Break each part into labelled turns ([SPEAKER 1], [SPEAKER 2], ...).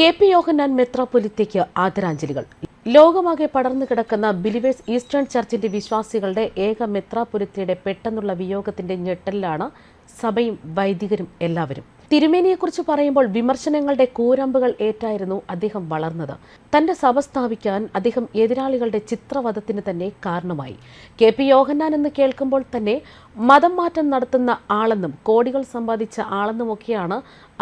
[SPEAKER 1] K P യോഹന്നാൻ മെത്രാപൊലിത്തയ്ക്ക് ആദരാഞ്ജലികൾ. ലോകമാകെ പടർന്നു കിടക്കുന്ന ബിലിവേഴ്സ് ഈസ്റ്റേൺ ചർച്ചിന്റെ വിശ്വാസികളുടെ ഏക മെത്രാപൊലിത്തയുടെ പെട്ടെന്നുള്ള വിയോഗത്തിന്റെ ഞെട്ടലിലാണ് സഭയും വൈദികരും എല്ലാവരും. തിരുമേനിയെക്കുറിച്ച് പറയുമ്പോൾ വിമർശനങ്ങളുടെ കൂരമ്പുകൾ ഏറ്റായിരുന്നു അദ്ദേഹം വളർന്നത്. തന്റെ സഭ സ്ഥാപിക്കാൻ അദ്ദേഹം എതിരാളികളുടെ ചിത്രവധത്തിന് തന്നെ കാരണമായി. കെ പി യോഹന്നാൻ എന്ന് കേൾക്കുമ്പോൾ തന്നെ മതം മാറ്റം നടത്തുന്ന ആളെന്നും കോടികൾ സമ്പാദിച്ച ആളെന്നുമൊക്കെയാണ്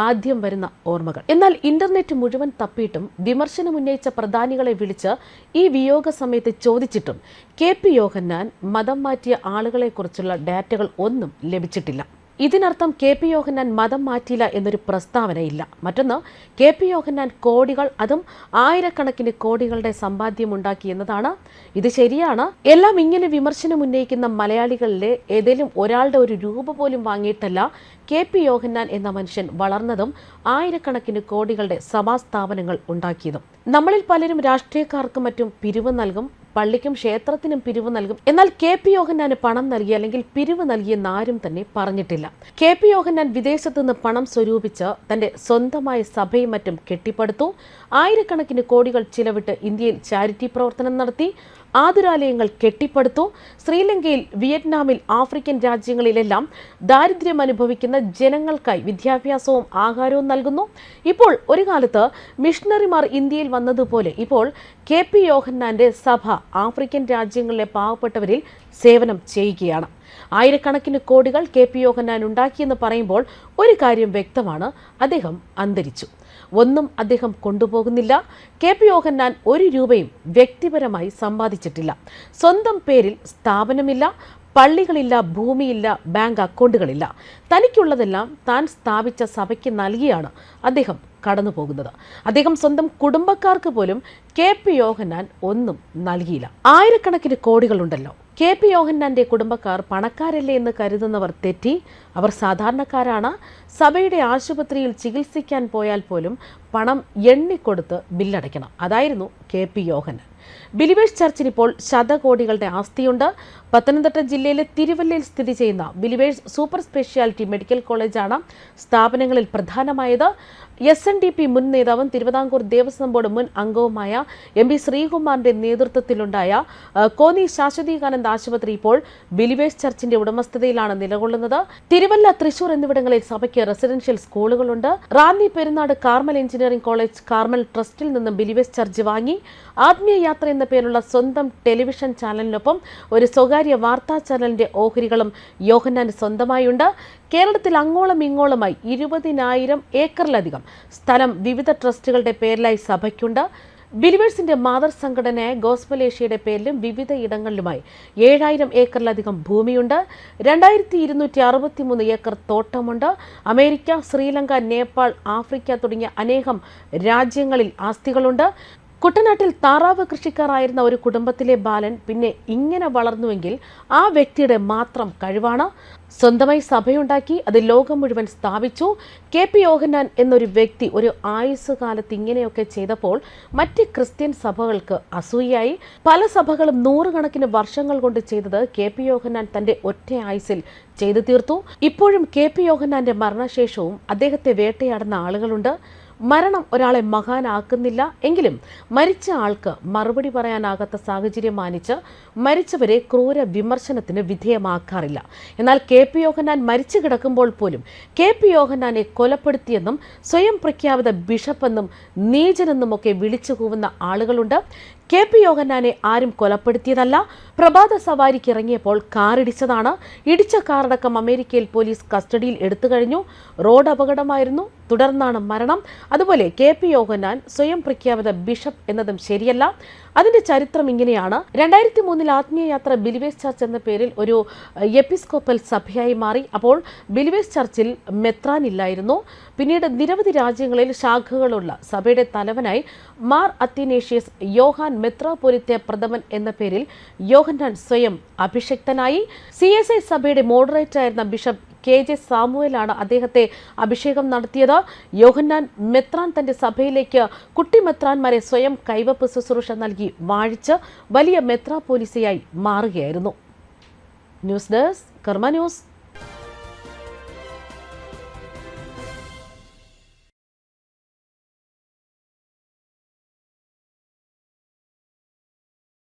[SPEAKER 1] ആദ്യം വരുന്ന ഓർമ്മകൾ. എന്നാൽ ഇന്റർനെറ്റ് മുഴുവൻ തപ്പിയിട്ടും വിമർശനം ഉന്നയിച്ച പ്രധാനികളെ വിളിച്ച് ഈ വിയോഗ സമയത്ത് ചോദിച്ചിട്ടും കെ പി യോഹന്നാൻ മതം മാറ്റിയ ആളുകളെക്കുറിച്ചുള്ള ഡാറ്റകൾ ഒന്നും ലഭിച്ചിട്ടില്ല. ഇതിനർത്ഥം കെ പി യോഹന്നാൻ മതം മാറ്റിയില്ല എന്നൊരു പ്രസ്താവനയില്ല. മറ്റൊന്ന് കെ പി യോഹന്നാൻ കോടികൾ അതും ആയിരക്കണക്കിന് കോടികളുടെ സമ്പാദ്യമുണ്ടാക്കി എന്നതാണ്. ഇത് ശരിയാണ്. എല്ലാം ഇങ്ങനെ വിമർശനം ഉന്നയിക്കുന്ന മലയാളികളിലെ ഏതെങ്കിലും ഒരാളുടെ ഒരു രൂപ പോലും വാങ്ങിയിട്ടല്ല കെ പി യോഹന്നാൻ എന്ന മനുഷ്യൻ വളർന്നതും ആയിരക്കണക്കിന് കോടികളുടെ സഭാസ്ഥാപനങ്ങൾ ഉണ്ടാക്കിയതും. നമ്മളിൽ പലരും രാഷ്ട്രീയക്കാർക്കും മറ്റും പിരിവ് നൽകും. പള്ളിക്കും ക്ഷേത്രത്തിനും പിരിവ് നൽകും. എന്നാൽ കെ പി യോഹന്നാന് പണം നൽകി അല്ലെങ്കിൽ പിരിവ് നൽകിയെന്ന് ആരും തന്നെ പറഞ്ഞിട്ടില്ല. കെ പി യോഹന്നാൻ വിദേശത്തു നിന്ന് പണം സ്വരൂപിച്ച് തന്റെ സ്വന്തമായ സഭയും മറ്റും കെട്ടിപ്പടുത്തു. ആയിരക്കണക്കിന് കോടികൾ ചിലവിട്ട് ഇന്ത്യയിൽ ചാരിറ്റി പ്രവർത്തനം നടത്തി. ആതുരാലയങ്ങൾ കെട്ടിപ്പടുത്തു. ശ്രീലങ്കയിൽ വിയറ്റ്നാമിൽ ആഫ്രിക്കൻ രാജ്യങ്ങളിലെല്ലാം ദാരിദ്ര്യം അനുഭവിക്കുന്ന ജനങ്ങൾക്കായി വിദ്യാഭ്യാസവും ആഹാരവും നൽകുന്നു. ഇപ്പോൾ ഒരു കാലത്ത് മിഷണറിമാർ ഇന്ത്യയിൽ വന്നതുപോലെ ഇപ്പോൾ കെ പി യോഹന്നാന്റെ സഭ ആഫ്രിക്കൻ രാജ്യങ്ങളിലെ പാവപ്പെട്ടവരിൽ സേവനം ചെയ്യുകയാണ്. ആയിരക്കണക്കിന് കോടികൾ കെ പി യോഹന്നാൻ ഉണ്ടാക്കിയെന്ന് പറയുമ്പോൾ ഒരു കാര്യം വ്യക്തമാണ്. അദ്ദേഹം അന്തരിച്ചു. ഒന്നും അദ്ദേഹം കൊണ്ടുപോകുന്നില്ല. കെ പി യോഹന്നാൻ ഒരു രൂപയും വ്യക്തിപരമായി സമ്പാദിച്ചിട്ടില്ല. സ്വന്തം പേരിൽ സ്ഥാപനമില്ല പള്ളികളില്ല ഭൂമിയില്ല ബാങ്ക് അക്കൗണ്ടുകളില്ല. തനിക്കുള്ളതെല്ലാം താൻ സ്ഥാപിച്ച സഭയ്ക്ക് നൽകിയാണ് അദ്ദേഹം കടന്നു പോകുന്നത് അദ്ദേഹം സ്വന്തം കുടുംബക്കാർക്ക് പോലും കെ പി യോഹന്നാൻ ഒന്നും നൽകിയില്ല. ആയിരക്കണക്കിന് കോടികളുണ്ടല്ലോ. കെ പി യോഹന്നാന്റെ കുടുംബക്കാർ പണക്കാരല്ലേ എന്ന് കരുതുന്നവർ തെറ്റി. അവർ സാധാരണക്കാരാണ്. സഭയുടെ ആശുപത്രിയിൽ ചികിത്സിക്കാൻ പോയാൽ പോലും പണം എണ്ണിക്കൊടുത്ത് ബില്ലടയ്ക്കണം. അതായിരുന്നു കെ പി യോഹന്നാൻ. ബിലിവേഴ്സ് ചർച്ചിനിപ്പോൾ ശതകോടികളുടെ ആസ്തിയുണ്ട്. പത്തനംതിട്ട ജില്ലയിലെ തിരുവല്ലയിൽ സ്ഥിതി ചെയ്യുന്ന ബിലിവേഴ്സ് സൂപ്പർ സ്പെഷ്യാലിറ്റി മെഡിക്കൽ കോളേജാണ് സ്ഥാപനങ്ങളിൽ പ്രധാനമായത്. എസ് എൻ ഡി പി മുൻ നേതാവും തിരുവിതാംകൂർ ദേവസ്വം ബോർഡ് മുൻ അംഗവുമായ എം പി ശ്രീകുമാറിന്റെ നേതൃത്വത്തിലുണ്ടായ കോന്നി ശാശ്വതീകാനന്ദ ആശുപത്രി ഇപ്പോൾ ബിലിവേഴ്സ് ചർച്ചിന്റെ ഉടമസ്ഥതയിലാണ് നിലകൊള്ളുന്നത്. തിരുവല്ല തൃശൂർ എന്നിവിടങ്ങളിൽ സഭയ്ക്ക് residential സ്കൂളുകളുണ്ട്. Ranni Perunad Carmel engineering college Carmel ട്രസ്റ്റിൽ നിന്നും ബിലിവേഴ്സ് ചർച്ച് വാങ്ങി. ആത്മീയ യാത്ര എന്ന പേരുള്ള സ്വന്തം ടെലിവിഷൻ ചാനലിനൊപ്പം ഒരു സ്വകാര്യ വാർത്താ ചാനലിന്റെ ഓഹരികളും യോഹന്നാന് സ്വന്തമായുണ്ട്. കേരളത്തിൽ അങ്ങോളം ഇങ്ങോളമായി ഇരുപതിനായിരം ഏക്കറിലധികം സ്ഥലം വിവിധ ട്രസ്റ്റുകളുടെ പേരിലായി സഭയ്ക്കുണ്ട്. ബിലിവേഴ്സിന്റെ മാതൃ സംഘടനയായ ഗോസ്ബൽ ഏഷ്യയുടെ പേരിലും വിവിധ ഇടങ്ങളിലുമായി ഏഴായിരം ഏക്കറിലധികം ഭൂമിയുണ്ട്. രണ്ടായിരത്തി ഇരുന്നൂറ്റി അറുപത്തി മൂന്ന് ഏക്കർ തോട്ടമുണ്ട്. അമേരിക്ക ശ്രീലങ്ക നേപ്പാൾ ആഫ്രിക്ക തുടങ്ങിയ അനേകം രാജ്യങ്ങളിൽ ആസ്തികളുണ്ട്. കുട്ടനാട്ടിൽ താറാവ് കൃഷിക്കാരായിരുന്ന ഒരു കുടുംബത്തിലെ ബാലൻ പിന്നെ ഇങ്ങനെ വളർന്നുവെങ്കിൽ ആ വ്യക്തിയുടെ മാത്രം കഴിവാണ്. സ്വന്തമായി സഭയുണ്ടാക്കി അത് ലോകം മുഴുവൻ സ്ഥാപിച്ചു. കെ പി യോഹന്നാൻ എന്നൊരു വ്യക്തി ഒരു ആയുസ് കാലത്ത് ഇങ്ങനെയൊക്കെ ചെയ്തപ്പോൾ മറ്റ് ക്രിസ്ത്യൻ സഭകൾക്ക് അസൂയായി പല സഭകളും നൂറുകണക്കിന് വർഷങ്ങൾ കൊണ്ട് ചെയ്തത് കെ പി യോഹന്നാൻ തന്റെ ഒറ്റ ആയുസിൽ ചെയ്തു തീർത്തു. ഇപ്പോഴും കെ പി യോഹന്നാന്റെ മരണശേഷവും അദ്ദേഹത്തെ വേട്ടയാടുന്ന ആളുകളുണ്ട്. മരണം ഒരാളെ മഹാനാക്കുന്നില്ല. എങ്കിലും മരിച്ച ആൾക്ക് മറുപടി പറയാനാകാത്ത സാഹചര്യം മാനിച്ച് മരിച്ചവരെ ക്രൂര വിമർശനത്തിന് വിധേയമാക്കാറില്ല. എന്നാൽ കെ പി യോഹന്നാൻ മരിച്ചു കിടക്കുമ്പോൾ പോലും കെ പി യോഹന്നാനെ കൊലപ്പെടുത്തിയെന്നും സ്വയം പ്രഖ്യാപിത ബിഷപ്പെന്നും നീചനെന്നുമൊക്കെ വിളിച്ചു കൂവുന്ന ആളുകളുണ്ട്. കെ പി യോഗന്നാനെ ആരും കൊലപ്പെടുത്തിയതല്ല. പ്രഭാത സവാരിക്ക് ഇറങ്ങിയപ്പോൾ കാറിടിച്ചതാണ്. ഇടിച്ച കാറടക്കം അമേരിക്കയിൽ പോലീസ് കസ്റ്റഡിയിൽ എടുത്തു കഴിഞ്ഞു. റോഡ് അപകടമായിരുന്നു. തുടർന്നാണ് മരണം. അതുപോലെ കെ പി യോഗന്നാൻ സ്വയം പ്രഖ്യാപിത ബിഷപ്പ് എന്നതും ശരിയല്ല. അതിന്റെ ചരിത്രം ഇങ്ങനെയാണ്. രണ്ടായിരത്തി മൂന്നിൽ ആത്മീയ യാത്ര ബിലിവേസ് ചർച്ച് എന്ന പേരിൽ ഒരു എപ്പിസ്കോപ്പൽ സഭയായി മാറി. അപ്പോൾ ബിലിവേസ് ചർച്ചിൽ മെത്രാൻ ഇല്ലായിരുന്നു. പിന്നീട് നിരവധി രാജ്യങ്ങളിൽ ശാഖകളുള്ള സഭയുടെ തലവനായി മാർ അത്തിനേഷ്യസ് യോഹാൻ മെത്രാപൊലിത്തെ പ്രഥമൻ എന്ന പേരിൽ യോഹന്നാൻ സ്വയം അഭിഷക്തനായി. സി എസ് ഐ സഭയുടെ മോഡറേറ്റർ ആയിരുന്ന ബിഷപ്പ് കെ ജെ സാമുവലാണ് അദ്ദേഹത്തെ അഭിഷേകം നടത്തിയത്. യോഹന്നാൻ മെത്രാൻ തന്റെ സഭയിലേക്ക് കുട്ടി മെത്രാൻമാരെ സ്വയം കൈവപ്പ് ശുശ്രൂഷ നൽകി വാഴിച്ച് വലിയ മെത്രാപോലിസയായി മാറുകയായിരുന്നു. News desk Karma news.